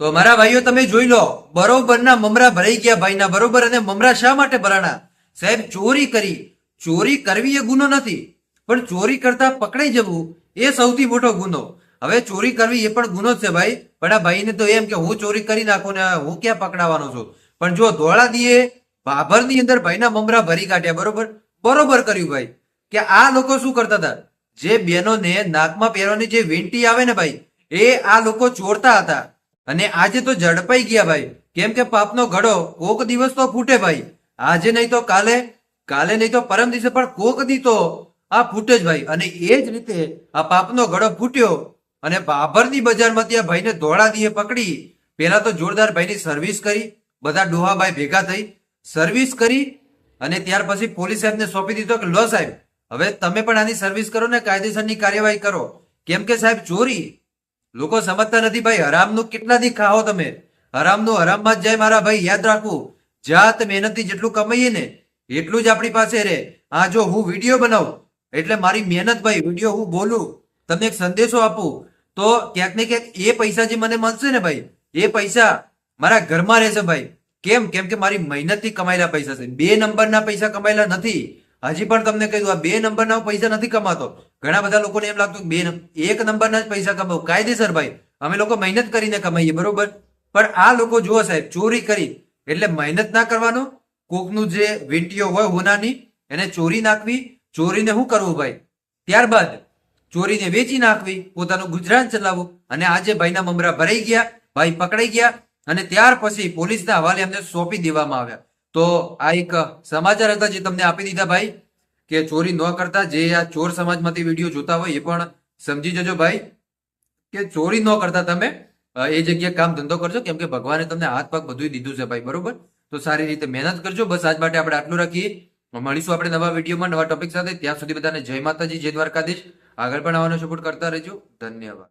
તો મારા ભાઈઓ, તમે જોઈ લો, બરોબરના મમરા ભરાઈ ગયા ભાઈના, બરોબર, અને મમરા શા માટે ભરાણા? સાહેબ, ચોરી કરી. ચોરી કરવી એ ગુનો નથી, પણ ચોરી કરતા પકડાઈ જવું એ સૌથી મોટો ગુનો. હવે ચોરી કરવી એ પણ ગુનો છે ભાઈ, પણ આ ભાઈને તો એમ કે હું ચોરી કરી નાખું ને હું ક્યાં પકડાવાનો છું? પણ જો ધોળા દીએ ભાભરની અંદર ભાઈના મમરા ભરી કાઢ્યા, બરોબર? બરોબર કર્યું ભાઈ. કે આ લોકો શું કરતા હતા? જે બહેનોને નાકમાં પહેરવાની જે વીંટી આવે ને ભાઈ, એ આ લોકો ચોરતા હતા. અને આજે તો ઝડપાઈ ગયા ભાઈ. કેમ કે પાપનો ઘડો કોક દિવસ તો ફૂટે ભાઈ. આજે નહીં તો કાલે કાલે નહીં તો પરમ દિવસે પણ કોક દી તો આ ફૂટે જ ભાઈ. અને એ જ રીતે આ પાપનો ઘડો ફૂટ્યો અને બાભરની બજારમાંથી આ ભાઈને ધોળા દીએ પકડી. પેલા તો જોરદાર ભાઈની સર્વિસ કરી, બધા ડોહાભાઈ ભેગા થઈ સર્વિસ કરી અને ત્યાર પછી પોલીસ સાહેબને સોંપી દીધો કે લો સાહેબ, હવે તમે પણ આની સર્વિસ કરો ને કાયદેસરની કાર્યવાહી કરો. કેમ કે સાહેબ ચોરી લોકો સમજતા નથી, ભાઈ, હરામનું કેટલા દી ખાઓ તમે? હરામનું હરામમાં જ જાય મારા ભાઈ, યાદ રાખવું જાત મહેનતથી જેટલું કમાઈએ ને, એટલું જ આપણી પાસે રહે. આ જો હું વીડિયો બનાવું, એટલે મારી મહેનત ભાઈ, વીડિયો હું બોલું, તમને એક સંદેશો આપું. તો ક્યાંક ને ક્યાંક એ પૈસા જે મને મળશે ને ભાઈ, એ પૈસા મારા ઘરમાં રહેશે ભાઈ. કેમ? કેમ કે મારી મહેનતથી કમાયેલા પૈસા છે. બે નંબરના પૈસા કમાયેલા નથી. હજી પણ તમને કહી દઉં, આ બે નંબરના પૈસા નથી કમાતો. ઘણા બધા લોકોને એમ લાગતું બે એક નંબરના જ પૈસા કમાવું. કાયદેસર ભાઈ, અમે લોકો મહેનત કરીને કમાઈએ, બરોબર? પણ આ લોકો જુઓ સાહેબ, ચોરી કરી. એટલે મહેનત ના કરવાનો, કોકનું જે વીંટીઓ હોય હોનાની, એને ચોરી નાખવી, ચોરીને શું કરવું ભાઈ? ત્યારબાદ ચોરીને વેચી નાખવી, પોતાનું ગુજરાન ચલાવવું. અને આજે ભાઈના મમરા ભરાઈ ગયા, ભાઈ પકડાઈ ગયા, અને ત્યાર પછી પોલીસના હવાલે અમને સોંપી દેવામાં આવ્યા. તો આ એક સમાચાર હતા જે તમને આપી દીધા ભાઈ. કે ચોરી ન કરતા જે આ ચોર સમાજમાંથી વીડિયો જોતા હોય એ પણ સમજી જજો ભાઈ. કે ચોરી ન કરતા તમે એ જગ્યાએ કામ ધંધો કરજો, કેમ કે ભગવાને તમને હાથ પગ બધું દીધું છે ભાઈ, બરોબર? તો સારી રીતે મહેનત કરજો, બસ આજ માટે આપણે આટલું રાખીએ. મળીશું આપણે નવા વિડીયોમાં નવા ટોપિક સાથે. ત્યાં સુધી બધાને જય માતાજી, જય દ્વારકાધીશ. આગળ પણ આવવાનો સપોર્ટ કરતા રહેજો. ધન્યવાદ.